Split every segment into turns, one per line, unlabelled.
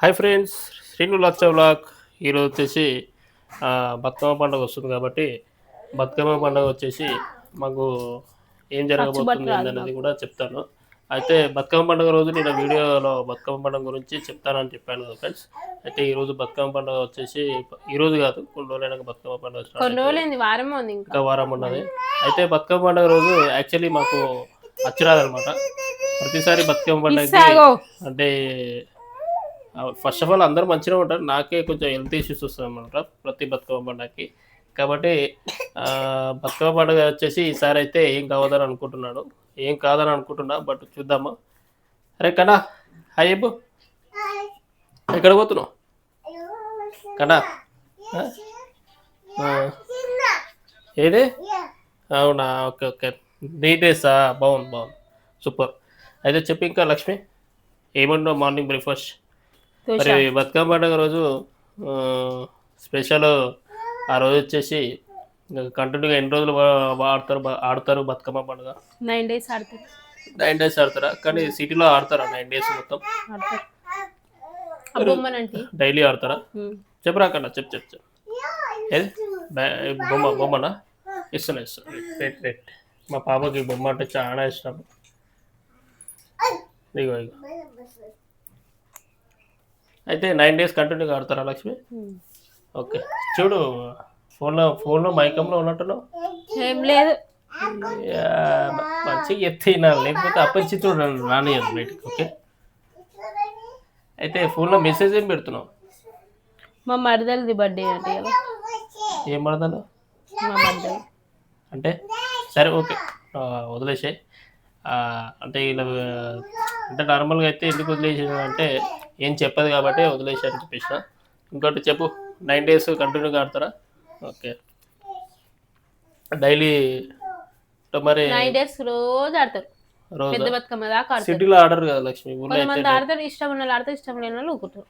Hi friends Srinu లచ్చ black ఈరోజు వచ్చేసి బతుకమ్మ పండుగ వస్తుంది కాబట్టి బతుకమ్మ పండుగ వచ్చేసి మాకు ఏం జరగబోతుంది అనేది కూడా చెప్తాను. అయితే బతుకమ్మ పండుగ రోజు నేను వీడియోలో బతుకమ్మ పండుగ గురించి చెప్తానని చెప్పాను కదా ఫ్రెండ్స్. అయితే ఈ రోజు బతుకమ్మ పండుగ వచ్చేసి ఈ రోజు కాదు కొన్ని రోజులైనా బతుకమ్మ పండుగ
ఇంకా.
వారం ఉన్నది. అయితే బతుకమ్మ పండుగ రోజు యాక్చువల్లీ మాకు అచ్చిరాదనమాట ప్రతిసారి బతుకమ్మ పండుగకి
సాగో
అంటే ఫస్ట్ ఆఫ్ ఆల్ అందరూ మంచిగా ఉంటారు. నాకే కొంచెం హెల్త్ ఇష్యూస్ వస్తాయి ప్రతి బతుకమ్మ పండగకి కాబట్టి బతుకమ్మ పండుగ వచ్చేసి ఈసారి అయితే ఏం కావద్దని అనుకుంటున్నాడు ఏం కాదని అనుకుంటున్నా బట్ చూద్దాము. అరే కన్నా హాయ్ అబ్బు ఎక్కడ పోతున్నావు? కన్నా. ఏది? అవునా ఓకే ఓకే. నీటేసా బాగుంది బాగుంది. సూపర్. అయితే చెప్పి ఇంకా లక్ష్మి. ఏమన్నా మార్నింగ్ బ్రేక్ఫాస్ట్. మరి బతుకమ్మ పండుగ రోజు స్పెషల్ ఆ రోజు వచ్చేసి కంటిన్యూగా ఎన్ని రోజులు ఆడతారు ఆడతారు బతుకమ్మ పండుగ?
నైన్ డేస్ ఆడతారు.
నైన్ డేస్ ఆడతారా? కానీ సిటీలో ఆడతారా నైన్ డేస్ మొత్తం? డైలీ ఆడతారా? చెప్పరా కన్నా చెప్పు చెప్పు చెప్పు. ఏది బా- బొమ్మ బొమ్మనా? ఇస్తున్నా ఇస్తున్నా. రైట్ రైట్ మా పాపకి బొమ్మ అంటే చాలా ఇష్టం. ఇగో ఇగో. అయితే నైన్ డేస్ కంటిన్యూగా ఆడతారా లక్ష్మి? ఓకే. చూడు ఫోన్లో ఫోన్లో మైకంలో ఉన్నట్టున్నావు?
ఏం లేదు.
మంచిగా ఎత్తినా లేకపోతే అపరిచితుడు రానియదు బయటికి ఓకే? అయితే ఫోన్లో మెసేజ్ ఏం పెడుతున్నావు?
మా మరదలది బర్త్డే అంటే
ఏం
మా మరదలు.
అంటే సరే ఓకే. వదిలేసాయి. అంటే ఇలా అంటే నార్మల్గా అయితే ఎందుకు వదిలేసాను అంటే ఏం చెప్పదు కాబట్టి వదిలేసాను చెప్పేసిన. ఇంకోటి చెప్పు. నైన్ డేస్ కంటిన్యూగా ఆడతారా? ఓకే డైలీ మరి
నైన్ డేస్ రోజు ఆడతారు. పెద్ద బతుకమ్మ దాకా ఆడతారు.
సిటీలో ఆడరు కదా లక్ష్మి? ఊర్లో
కొంతమంది ఆడతారు ఇష్టం ఉన్న ఆడతారు ఇష్టం లేని వాళ్ళు ఊరుకుంటారు.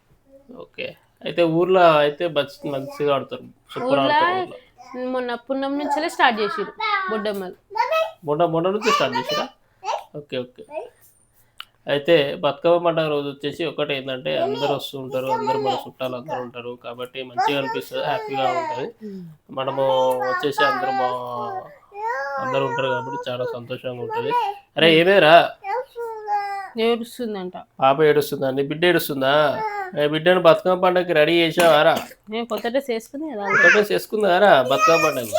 ఓకే అయితే ఊర్లో అయితే మంచి మంచిగా ఆడతారు. సూపర్ ఆడతారు
మొన్న పున్నం నుంచే స్టార్ట్ చేసిరు బొడ్డమ్మలు.
మొన్న మొన్న నుంచి స్టార్ట్ చేసిరా ఓకే ఓకే అయితే బతుకమ్మ పండుగ రోజు వచ్చేసి ఒకటి ఏంటంటే అందరూ వస్తూ ఉంటారు అందరూ మన చుట్టాలు అందరూ ఉంటారు. కాబట్టి మంచిగా అనిపిస్తుంది హ్యాపీగా ఉంటుంది. మనము వచ్చేసి అందరూ మా అందరూ ఉంటారు కాబట్టి చాలా సంతోషంగా ఉంటుంది. అరే ఏమేరా?
ఏడుస్తుందంట.
పాప ఏడుస్తుందా? నీ బిడ్డ ఏడుస్తుందా? బిడ్డను బతుకమ్మ పండుగకి రెడీ చేసావారా
నేను కొత్త డ్రెస్ వేసుకుంది కదా.
కొత్తగా చేసుకుందారా బతుకమ్మ పండుగ.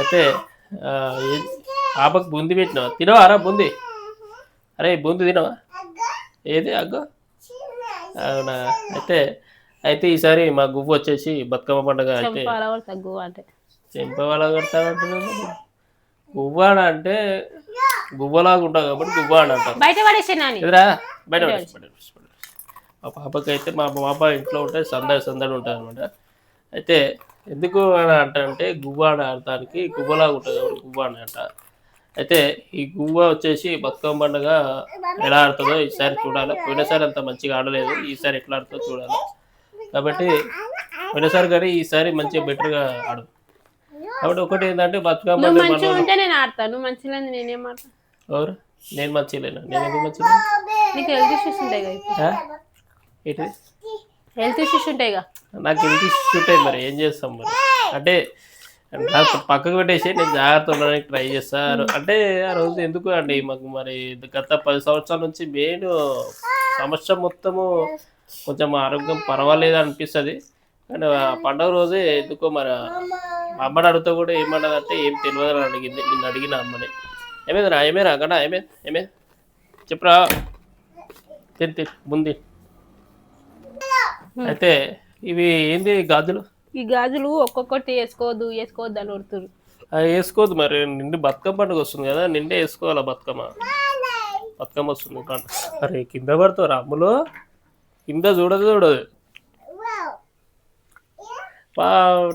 అయితే పాపకు బూంది పెట్టినావా? తినవారా బూంది? అరే బూంది తినవా? ఏది అగ్గో? అవునా? అయితే అయితే ఈసారి మా గువ్వ వచ్చేసి బతుకమ్మ పండుగ
అంటే.
చెంప వాళ్ళ కొడతానంటున్నాను గువ్వాడ అంటే గువ్వలాగా ఉంటావు కాబట్టి గువ్వ అని అంటారు.
బయట
ఎదురా. మా పాపకి అయితే మా పాప ఇంట్లో ఉంటే సందడి సందడి ఉంటుంది అనమాట అయితే ఎందుకు అని అంటే గువ్వ అని ఆడటానికి గువ్వలాగా ఉంటుంది కాబట్టి గువ్వ అని అంట. అయితే ఈ గువ్వ వచ్చేసి బతుకమ్మ పండుగ ఎలా ఆడుతుందో ఈసారి చూడాలి. పోయినసారి అంత మంచిగా ఆడలేదు ఈసారి ఎట్లా ఆడుతుందో చూడాలి. కాబట్టి పోయినసారి కానీ ఈసారి మంచిగా బెటర్గా ఆడు. కాబట్టి ఒకటి ఏంటంటే బతుకమ్మ పండుగ
మంచిగా ఉంటే నేను ఆడతాను మంచిగా నేనేం ఆడతాను
ఎవరు? నేను మంచిగా నేను ఎందుకు మంచిగా
నీకు హెల్త్ ఇష్యూస్ ఉంటాయి కదా హెల్త్ ఇష్యూస్ ఉంటాయి కదా
నాకు ఇంటి షూట్ అయ్యి మరి ఏం చేస్తాం మరి? అంటే పక్కకు పెట్టేసి నేను జాగ్రత్త ఉండడానికి ట్రై చేస్తాను అంటే ఆ రోజు ఎందుకు అండి మాకు మరి గత పది సంవత్సరాల నుంచి మెయిన్ సమస్య మొత్తము కొంచెం ఆరోగ్యం పర్వాలేదు అనిపిస్తుంది. కానీ పండుగ రోజే ఎందుకో మరి అమ్మని అడిగితే కూడా ఏమన్నది అంటే ఏం తెలియదు అని అడిగింది. నిన్ను అడిగిన అమ్మని. ఏమైందిరా ఏమైనా అక్కడ ఏమైంది? ఏమైంది? చెప్పురా? తిని తిని ముందు అయితే ఇవి ఏంది గాజులు?
ఈ గాజులు ఒక్కొక్కటి వేసుకోవద్దు వేసుకోవద్దు అని కొడుతురు
అవి వేసుకోవద్దు మరి. నిండి బతుకమ్మ పండుగ వస్తుంది కదా నిండే వేసుకోవాలా బతుకమ్మ? బతుకమ్మ వస్తుంది అరే కింద పడతావు అమ్ములు. కింద చూడదు చూడదు.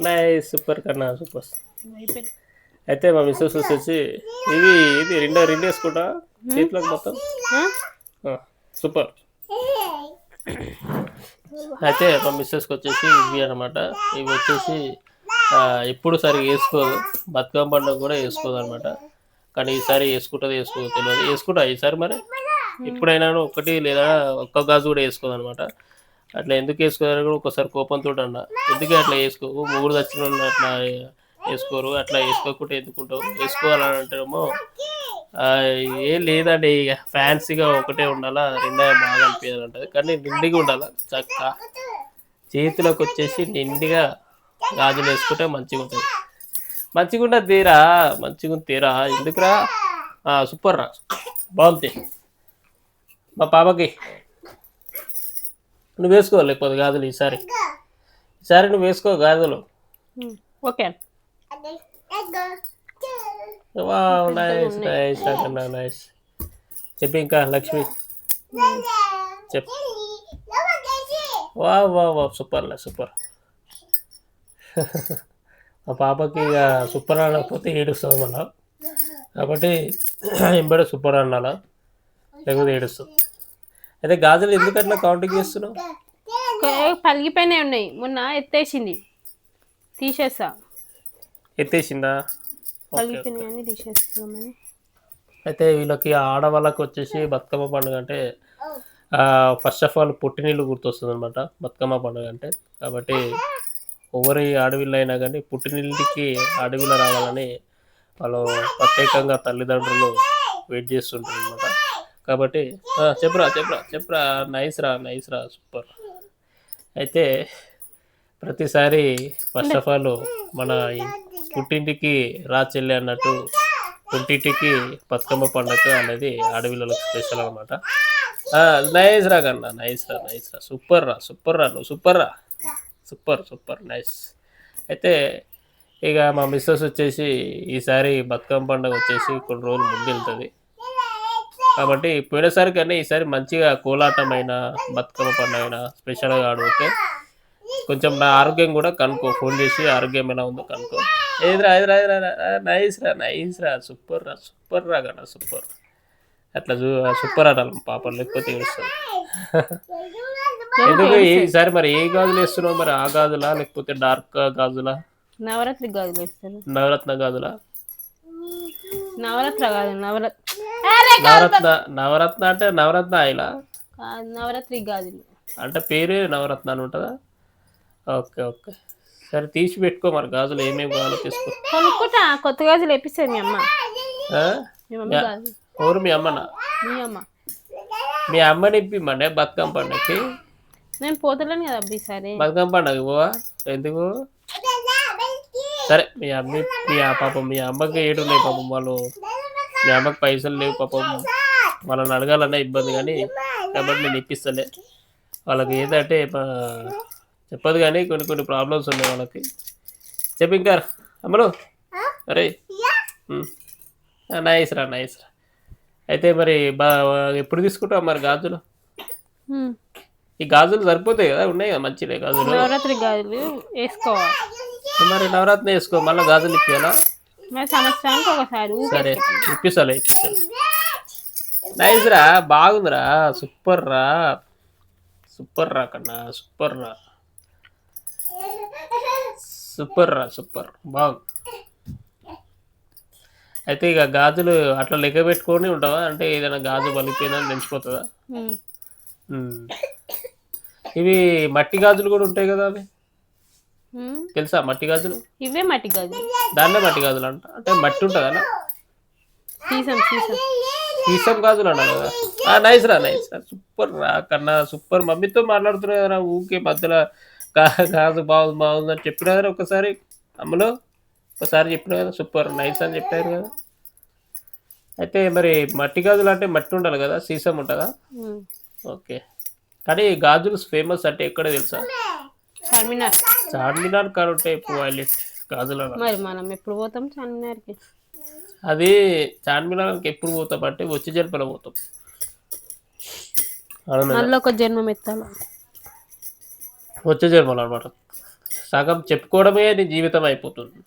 నైస్ సూపర్ కన్నా సూపర్. అయితే మా మిస్సెస్ వచ్చేసి ఇవి ఇది రెండో రెండు వేసుకుంటా? చేతిలోకి మొత్తం? సూపర్. అయితే మా మిస్సెస్కి వచ్చేసి ఇవి అనమాట ఇవి వచ్చేసి ఎప్పుడు సరిగా వేసుకోదు. బతుకమ్మ పండుగ కూడా వేసుకోదు అనమాట కానీ ఈసారి వేసుకుంటుంది వేసుకోదు తెలియదు. వేసుకుంటా ఈసారి మరి. ఎప్పుడైనా ఒకటి లేదా ఒక్క గాజు కూడా వేసుకోదు అనమాట అట్లా ఎందుకు వేసుకోదని కూడా ఒకసారి కోపంతో అన్న. ఎందుకే అట్లా వేసుకోవు మూడు దచ్చిన అట్లా వేసుకోరు. అట్లా వేసుకోకుండా ఎందుకుంటావు వేసుకోవాలని అంటేమో ఏం లేదండి ఇక ఫ్యాన్సీగా ఒకటే ఉండాలా రెండే బాగా అనిపించాలి అంటది. కానీ నిండిగా ఉండాలా చక్క. చేతిలోకి వచ్చేసి నిండిగా గాజులు వేసుకుంటే మంచిగా ఉంటుంది. మంచిగా ఉండదు తీరా మంచిగా ఉంది తీరా. ఎందుకురా? ఆ, సూపర్ రా. బాగుంది. మా పాపకి. నువ్వు వేసుకో లేకపోతే గాజులు ఈసారి. ఈసారి నువ్వు వేసుకో గాజులు.
ఓకే
వావ్ నైస్ నైస్ అక్కడ నైస్ చెప్పి ఇంకా లక్ష్మి చెప్ వా వా వా సూపర్ సూపర్ మా పాపకి ఇక సూపర్ అనకపోతే ఏడుస్తుంది మళ్ళా. కాబట్టి ఎంబడే సూపర్ అనాలా లేకపోతే ఏడుస్తుంది. అయితే గాజులు ఎందుకు అట్లా కౌంటింగ్ చేస్తున్నావు
పలిగిపోయినాయి ఉన్నాయి. మొన్న ఎత్తేసింది. తీసేస్తా.
ఎత్తేసిందా?
తీసేస్తామని
అయితే వీళ్ళకి ఆడవాళ్ళకి వచ్చేసి బతుకమ్మ పండుగ అంటే ఫస్ట్ ఆఫ్ ఆల్ పుట్టినీళ్ళు గుర్తొస్తుంది అనమాట బతుకమ్మ పండుగ అంటే. కాబట్టి ఎవరి అడవిలో అయినా కానీ పుట్టినీళ్ళకి అడవిలో రావాలని వాళ్ళు ప్రత్యేకంగా తల్లిదండ్రులు వెయిట్ చేస్తుంటారు అనమాట కాబట్టి చెప్పురా చెప్పురా చెప్పురా నైస్ రా నైస్ రా సూపర్ అయితే ప్రతిసారి ఫస్ట్ ఆఫ్ ఆల్ మన ఈ పుట్టింటికి రా చెల్లి అన్నట్టు పుట్టింటికి బతుకమ్మ పండుగ అనేది అడవిలో స్పెషల్ అనమాట నైస్ రా కన్నా నైస్ రా నైస్ రా. సూపర్ రా సూపర్ రా నువ్వు సూపర్ రా. Super super nice. అయితే ఇక మా మిస్సెస్ వచ్చేసి ఈసారి బతుకమ్మ పండుగ వచ్చేసి కొన్ని రోజులు ముందు వెళ్తుంది. కాబట్టి పోయినసారి కన్నా ఈసారి మంచిగా కోలాటమైన బతుకమ్మ పండుగ అయినా స్పెషల్గా ఆడితే కొంచెం నా ఆరోగ్యం కూడా కనుక్కో. ఫోన్ చేసి ఆరోగ్యం ఎలా ఉందో కనుక్కో. ఏదిరా ఏదిరా ఏదిరా నైస్ రా నైస్ రా. సూపర్ రా సూపర్ రా కన్నా సూపర్. అట్లా చూ సూపర్ ఆడాలి పాప లేకపోతే ఏడుస్తుంది ఎందుకు ఈసారి మరి ఏ గాజులు వేస్తున్నావు మరి? ఆ గాజులా లేకపోతే డార్క్ గాజులా?
నవరాత్రి గాజులు వేస్తారు
నవరత్న గాజులా?
నవరాత్రి కాదు నవరాత్రి
నవరత్న నవరత్న అంటే నవరత్న ఆయిలా
నవరాత్రి గాజులు.
అంటే పేరే నవరత్న అని ఉంటుందా? Okay okay. సరే తీసి పెట్టుకో మరి గాజులు ఏమేమి కావాలో తీసుకో.
కొనుక్కుంటా కొత్త గాజులు వేపిస్తుంది మీ అమ్మ.
ఆ?
మీ మమ్మీ గాజులు.
ఎవరు మీ అమ్మనా
మీ అమ్మ.
మీ అమ్మని ఇప్పిమ్మంటే బతుకమ్మ పండగకి
నేను పోతలేను కదా అబ్బా ఈసారి.
బతుకమ్మ పండగ పోవా? ఎందుకు? సరే మీ అమ్మ మీ ఆ పాపం మీ అమ్మకి ఏడున్నాయి పాపం వాళ్ళు. మీ అమ్మకి పైసలు లేవు పాపం. వాళ్ళని అడగాలన్నా ఇబ్బంది కానీ కాబట్టి నేను ఇప్పిస్తలే. వాళ్ళకి ఏంటంటే మా- చెప్పదు కానీ కొన్ని కొన్ని ప్రాబ్లమ్స్ ఉన్నాయి వాళ్ళకి. చెప్పు ఇంకా. అమ్మలు అరే. నైస్ రా నైస్ రా. అయితే మరి బా ఎప్పుడు తీసుకుంటావు మరి గాజులు. ఈ గాజులు సరిపోతాయి కదా? ఉన్నాయి కదా మంచిగా గాజులు?
నవరాత్రి గాజులు వేసుకోవాలి.
మరి నవరాత్రి వేసుకో మళ్ళీ గాజులు ఇప్పియాలా
మరి సంవత్సరానికి ఒకసారి
సరే ఇప్పిస్తాలే ఇప్పిస్తాలే. నైస్ రా బాగుందిరా సూపర్ రా. సూపర్ రా కన్నా సూపర్ రా. సూపర్ రా సూపర్. బాగుంది. అయితే ఇక గాజులు అట్లా లెక్క పెట్టుకొని ఉంటావా? అంటే ఏదైనా గాజు తెలిసిపోతుందా?
ఉమ్.
ఉమ్. ఇవి మట్టి గాజులు కూడా ఉంటాయి కదా అవి. తెలుసా మట్టి గాజులు?
ఇవే మట్టి గాజులు.
దాన్నే మట్టి గాజులు అంట. అంటే మట్టి ఉంటుందా
సీసం సీసం.
సీసం గాజులు అన్నారు కదా? నైస్ రా నైస్ రా. సూపర్ రా కన్నా సూపర్. మమ్మీతో మాట్లాడుతున్నా కదా ఊకే మధ్యలో గాజు బాగుంది బాగుంది అని చెప్పినా కదా ఒకసారి. అమ్మలో ఒకసారి చెప్పిన కదా సూపర్ నైస్ అని చెప్పారు కదా. అయితే మరి మట్టి గాజులు అంటే మట్టి ఉండాలి కదా సీసం ఉంటుందా. ఓకే. కానీ గాజులు ఫేమస్ అంటే ఎక్కడ తెలుసా?
చార్మినార్.
చార్మినార్ కాడ ఉంటాయి వైలెట్ గాజులు.
మరి మనం ఎప్పుడు పోతాం చార్మినార్కి?
అది చార్మినార్కి ఎప్పుడు పోతాం అంటే వచ్చి జనపల పోతాం.
మళ్ళీ ఒక జన్మం ఎత్తాలి?
వచ్చే జన్మలు అనమాట సగం చెప్పుకోవడమే నీ జీవితం అయిపోతుంది.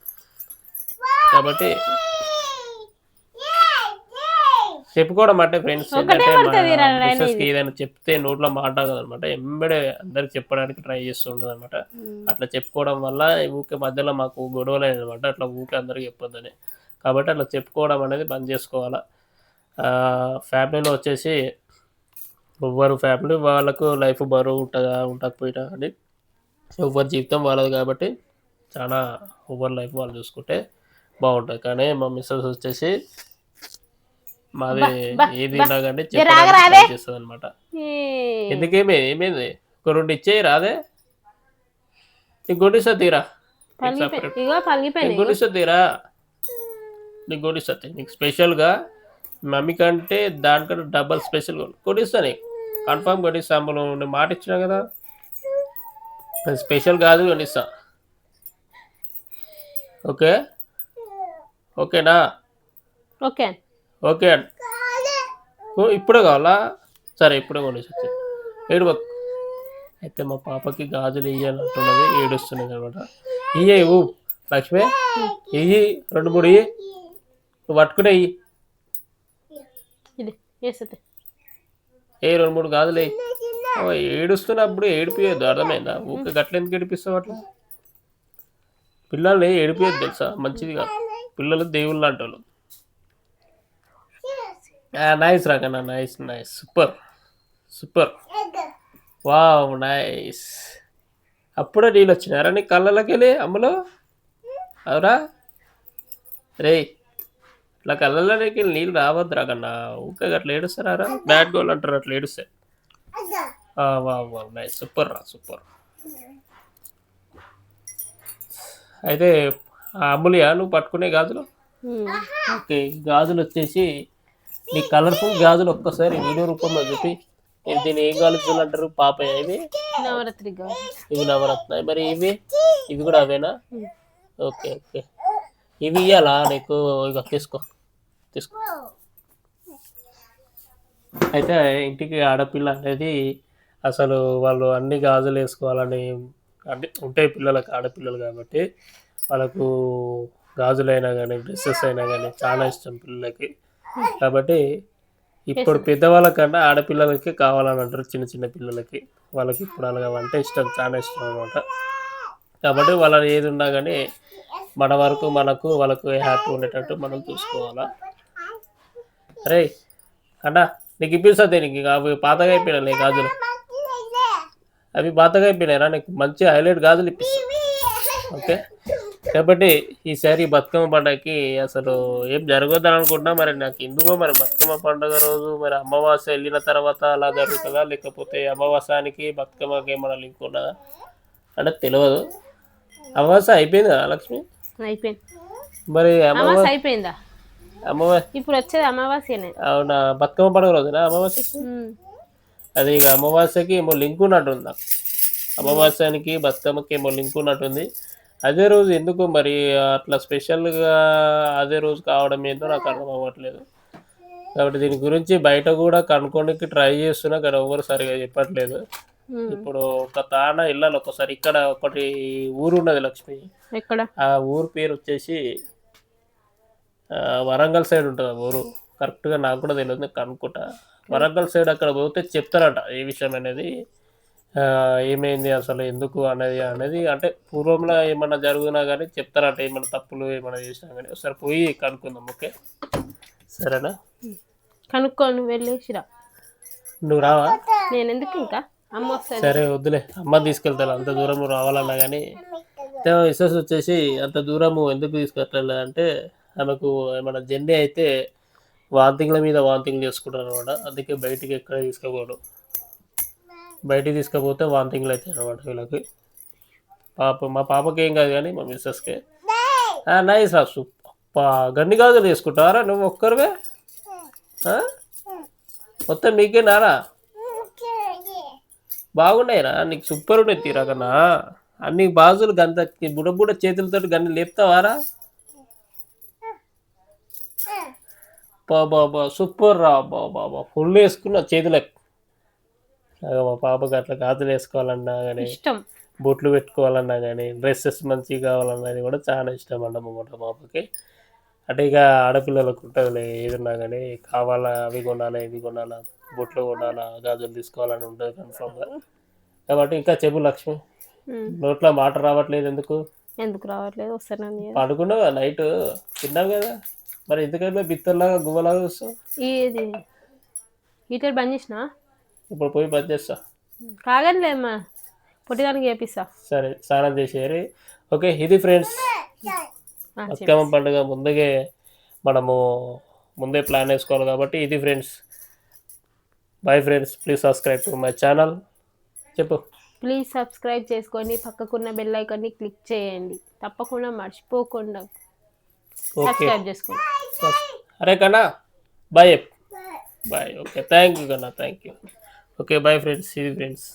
కాబట్టి చెప్పుకోవడం అంటే ఫ్రెండ్స్. ఏదైనా చెప్తే నోట్లో మాట అనమాట ఎంబడే అందరికి చెప్పడానికి ట్రై చేస్తుంటది అనమాట అట్లా చెప్పుకోవడం వల్ల ఊకే మధ్యలో మాకు గొడవలు అనమాట అట్లా ఊకే అందరికి చెప్పొద్దని. కాబట్టి అట్లా చెప్పుకోవడం అనేది బంద్ చేసుకోవాలా. ఫ్యామిలీలో వచ్చేసి ఎవ్వరు ఫ్యామిలీ వాళ్ళకు లైఫ్ బరువు ఉంటుందా ఉండకపోయినా అని ఎవరి జీవితం వాళ్ళది కాబట్టి చాలా ఎవరి లైఫ్ వాళ్ళు చూసుకుంటే బాగుంటుంది. కానీ మా మిస్సెస్ వచ్చేసి మాది ఏది. ఇలాగంటే
ఆగరాదే.
చేస్తుంది అనమాట ఎందుకేమే ఏమైంది? ఒక రెండు ఇచ్చేయి రాదే. నీకు గుడిస్తా తీరా? నీకు గుడిస్తా తీరా? నీకు గుడిస్తా తీ. నీకు స్పెషల్గా మమ్మీ కంటే దానికంటే డబల్ స్పెషల్ కొడిస్తా నీకు కన్ఫామ్ కొడిస్తా అమ్మలో నేను మాట ఇచ్చినా కదా. స్పెషల్ కాదు కొనిస్తా ఓకే? ఓకేనా?
ఓకే.
ఓకే. ఇప్పుడే కావాలా? సరే ఇప్పుడే కొనేసి ఏడు అయితే మా పాపకి గాజులు ఇయ్యాలంటున్నది ఏడుస్తున్నది అనమాట. ఇయ్యే ఇవ్వు లక్ష్మి. ఇయ్యి రెండు మూడు ఇయ్యి. నువ్వు పట్టుకునే ఇయ్యి. ఏ రెండు మూడు గాజులు ఇయ్యి. ఏడుస్తున్నప్పుడు ఏడిపోయేది అర్థమైందా? ఊక గట్ల ఎందుకు ఏడిపిస్తావు అట్లా? పిల్లల్ని ఏడిపోయేది తెలుసా? మంచిది కాదు పిల్లలు దేవుళ్ళు లాంటి వాళ్ళు nice రాకన్నా nice nice. Super. Super. Wow nice. అప్పుడే నీళ్ళు వచ్చినారా నీ కళ్ళలోకెళ్ళి అమ్మలో? అవురా? రే ఇట్లా కళ్ళలోకి వెళ్ళి నీళ్ళు రావద్దు రాకన్నా ఊకే అట్లా ఏడుస్తారా బ్యాడ్ గోల్ అంటారు అట్లా ఏడుస్తారు వా వా నైస్ సూపర్ రా సూపర్ అయితే అమ్ములియా నువ్వు పట్టుకునే గాజులు. ఓకే గాజులు వచ్చేసి నీ కలర్ఫుల్ గాజులు ఒక్కసారి వీడియో రూపంలో చెప్పి దీన్ని ఏం గాజులు అంటారు పాప ఇవి?
నవరాత్రి కావాలి
ఇవి నవరత్న మరి ఇవి? ఇవి కూడా అవేనా? Okay okay. ఇవి ఇయ్యాలా? నీకు ఇక తీసుకో తీసుకో. అయితే ఇంటికి ఆడపిల్ల అనేది అసలు వాళ్ళు అన్ని గాజులు వేసుకోవాలని అంటే ఉంటాయి పిల్లలకు ఆడపిల్లలు కాబట్టి వాళ్ళకు గాజులైనా కానీ డ్రెస్సెస్ అయినా కానీ చాలా ఇష్టం పిల్లలకి. కాబట్టి ఇప్పుడు పెద్దవాళ్ళకన్నా ఆడపిల్లలకి కావాలని అంటారు చిన్న చిన్న పిల్లలకి. వాళ్ళకి ఇప్పుడు అలాగా అంటే ఇష్టం చాలా ఇష్టం అనమాట కాబట్టి వాళ్ళని ఏది ఉన్నా కానీ మన వరకు మనకు వాళ్ళకు హ్యాపీ ఉండేటట్టు మనం చూసుకోవాలా. అరే అన్నా నీకు ఇప్పిస్తుంది నీకు పాతగా అయిపోయినాయి నీ గాజులు. అవి పాతగా అయిపోయినాయిరా నీకు మంచి హైలైట్ గాజులు ఇప్పిస్తాను ఓకే? కాబట్టి ఈసారి బతుకమ్మ పండగకి అసలు ఏం జరగద్దని అనుకుంటున్నా మరి నాకు ఎందుకో మరి బతుకమ్మ పండుగ రోజు మరి అమావాస్య వెళ్ళిన తర్వాత అలా జరుగుతుందా? లేకపోతే అమావాస్యానికి బతుకమ్మకి ఏమైనా లింక్ ఉన్నదా? అంటే తెలియదు అమావాస్య అయిపోయింది కదా లక్ష్మి?
అయిపోయింది.
మరి అమావా
అమావాస్య అయిపోయిందా?
అమావా
ఇప్పుడు వచ్చేది అమావాస్యనే.
అవునా బతుకమ్మ పండుగ రోజునా అమావాస్య. అది ఇక అమావాస్యకి ఏమో లింక్ ఉన్నట్టుంది నాకు అమావాస్యానికి బతుకమ్మకి ఏమో లింక్ ఉన్నట్టుంది అదే రోజు ఎందుకు మరి అట్లా స్పెషల్గా అదే రోజు కావడం ఏందో నాకు అర్థం అవ్వట్లేదు. కాబట్టి దీని గురించి బయట కూడా కనుక్కోడానికి ట్రై చేస్తున్నా కానీ ఎవరు సరిగా చెప్పట్లేదు. ఇప్పుడు ఒక తాన వెళ్ళాలి ఒకసారి ఇక్కడ ఒకటి ఊరు ఉన్నది లక్ష్మి. ఆ ఊరు పేరు వచ్చేసి వరంగల్ సైడ్ ఉంటుంది ఆ ఊరు. కరెక్ట్గా నాకు కూడా తెలియదు కనుక్కుంటా. వరంగల్ సైడ్ అక్కడ పోతే చెప్తారట ఏ విషయం అనేది ఏమైంది అసలు ఎందుకు అనేది అనేది అంటే పూర్వంలో ఏమన్నా జరుగునా కానీ చెప్తారట ఏమన్నా తప్పులు ఏమన్నా చేసినా కానీ ఒకసారి పోయి కనుక్కుందాం ఓకే? సరేనా?
కనుక్కొని వెళ్ళేసిరా.
నువ్వు రావా?
నేను ఎందుకు ఇంకా? అమ్మ
సరే వద్దులే. అమ్మ తీసుకెళ్తాను అంత దూరం రావాలన్నా కానీ విశ్వాస్ వచ్చేసి అంత దూరము ఎందుకు తీసుకెళ్ళాలి అంటే ఆమెకు ఏమైనా జర్నీ అయితే వాంతింగ్ల మీద వాంతింగ్ చేసుకుంటారు అనమాట అందుకే బయటికి ఎక్కడ తీసుకుపోవడం బయటికి తీసుకుపోతే వాంతింగ్లు అవుతాయి అనమాట వీళ్ళకి. పాప మా పాపకి ఏం కాదు కానీ మా మిస్సెస్కి. నైస్ రా సూపర్ గన్ని గాజులు వేసుకుంటారా నువ్వు ఒక్కరివే? మొత్తం మీకే నారా? బాగున్నాయిరా నీకు సూపర్ ఉన్నాయి తీరా కన్నా. అన్ని బాజులు గంత బుడ బుడ చేతులతో గన్ని లేపుతావారా బాబా సూపర్ రా బాబా ఫుల్ వేసుకున్నా చేతులకు. మా పాపకి అట్లా గాజులు వేసుకోవాలన్నా కానీ
ఇష్టం.
బొట్లు పెట్టుకోవాలన్నా కానీ డ్రెస్సెస్ మంచిగా కావాలన్నా అది కూడా చాలా ఇష్టం అన్నమాట పాపకి. అంటే ఇక ఆడపిల్లలకు ఉంటుంది ఏదన్నా కానీ కావాలా అవి కొనాలి ఇవి కొనాలా బొట్లు కొనాలా గాజులు తీసుకోవాలని ఉంటుంది కన్ఫామ్గా కాబట్టి ఇంకా చెప్పు లక్ష్మి. నోట్లో మాట రావట్లేదు ఎందుకు?
ఎందుకు రావట్లేదు? వస్తానని
పడుకున్నావా? నైట్ తిన్నావు కదా? మరి ఎందుకంటే బిత్తర్లాగా గువ్వలాగా వస్తావు
ఇది హీటర్ బంద్ చేసిన?
ఇప్పుడు పోయి పని చేస్తా.
కాగనిలేమ్మా పొట్టిదానికి చేపిస్తా.
సరే స్నానం చేసేయాలి ఓకే ఇది ఫ్రెండ్స్. బతుకమ్మ పండుగ ముందుగే మనము ముందే ప్లాన్ వేసుకోవాలి కాబట్టి ఇది friends. Bye friends please subscribe to my channel చెప్పు.
ప్లీజ్ సబ్స్క్రైబ్ చేసుకొని పక్కకున్న బెల్ ఐకాన్ని క్లిక్ చేయండి. తప్పకుండా మర్చిపోకుండా.
ఓకే
సబ్స్క్రైబ్ చేసుకోండి
అరే కన్నా bye bye okay thank you కన్నా thank you okay bye friends ఇది ఫ్రెండ్స్